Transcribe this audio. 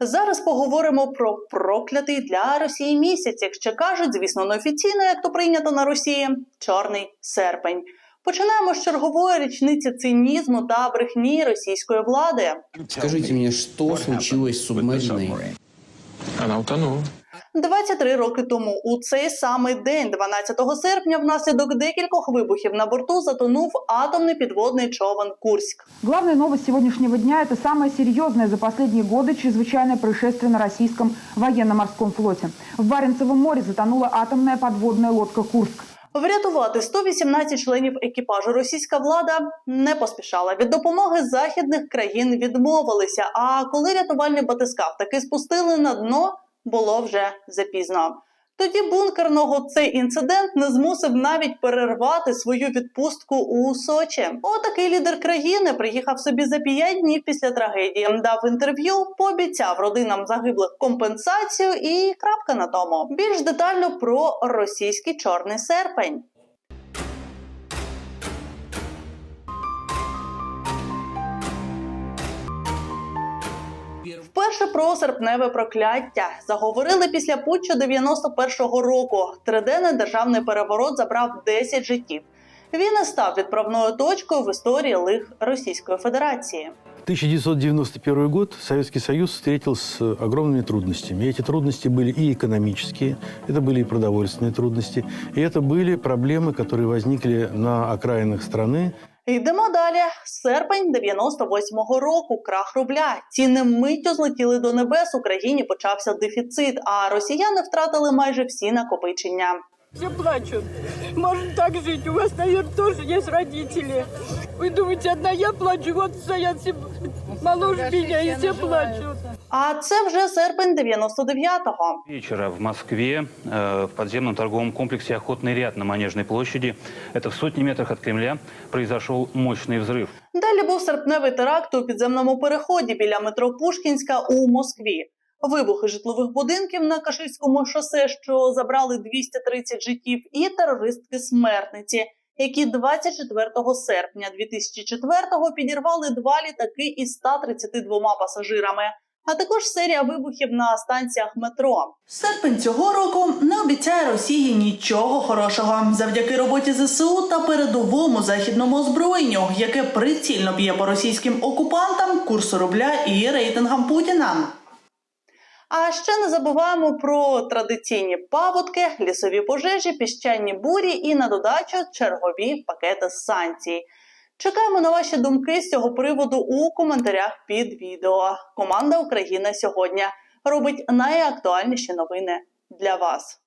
Зараз поговоримо про проклятий для Росії місяць, як ще кажуть, звісно, неофіційно, як то прийнято на Росії, чорний серпень. Починаємо з чергової річниці цинізму та брехні російської влади. Скажите мені, що случилось з субмариной? Вона утонула. 23 роки тому, у цей самий день, 12 серпня, внаслідок декількох вибухів на борту затонув атомний підводний човен Курськ. Главная новость сегодняшнего дня – это самое серьезное за последние годы чрезвычайное происшествие на российском военно-морском флоте. В Баренцевом море затонула атомная подводная лодка «Курск». Врятувати 118 членів екіпажу російська влада не поспішала. Від допомоги західних країн відмовилися. А коли рятувальний батискаф таки спустили на дно, було вже запізно. Тоді бункерного цей інцидент не змусив навіть перервати свою відпустку у Сочі. Отакий лідер країни приїхав собі за п'ять днів після трагедії, дав інтерв'ю, пообіцяв родинам загиблих компенсацію і крапка на тому. Більш детально про російський чорний серпень. Вперше про серпневе прокляття заговорили після путчу 91-го року. Триденний державний переворот забрав 10 життів. Він і став відправною точкою в історії лих Російської Федерації. 1991 год Советский Союз встретил с огромными трудностями. И эти трудности были и экономические, это были и продовольственные трудности, и это были проблемы, которые возникли на окраинах страны. Йдемо далі. Серпень 98-го року. Крах рубля. Ціни миттю злетіли до небес. У країні почався дефіцит, а росіяни втратили майже всі накопичення. Все плачу. Можно так жить. У вас, наверное, тоже есть родители. Вы думаете, одна я плачу, вот стоят все моложе меня и все плачут. А це вже серпень 99-го. Вечера в Москве э, в подземном торговом комплексе «Охотный ряд» на Манежной площади, это в сотни метрах от Кремля, произошел мощный взрыв. Далі був серпневий теракт у підземному переході біля метро Пушкінська у Москві. Вибухи житлових будинків на Каширському шосе, що забрали 230 життів, і терористки смертниці, які 24 серпня 2004-го підірвали два літаки із 132 пасажирами. А також серія вибухів на станціях метро. Серпень цього року не обіцяє Росії нічого хорошого завдяки роботі ЗСУ та передовому західному озброєнню, яке прицільно б'є по російським окупантам, курсу рубля і рейтингам Путіна. А ще не забуваємо про традиційні паводки, лісові пожежі, піщані бурі і на додачу чергові пакети санкцій. Чекаємо на ваші думки з цього приводу у коментарях під відео. Команда Україна сьогодні робить найактуальніші новини для вас.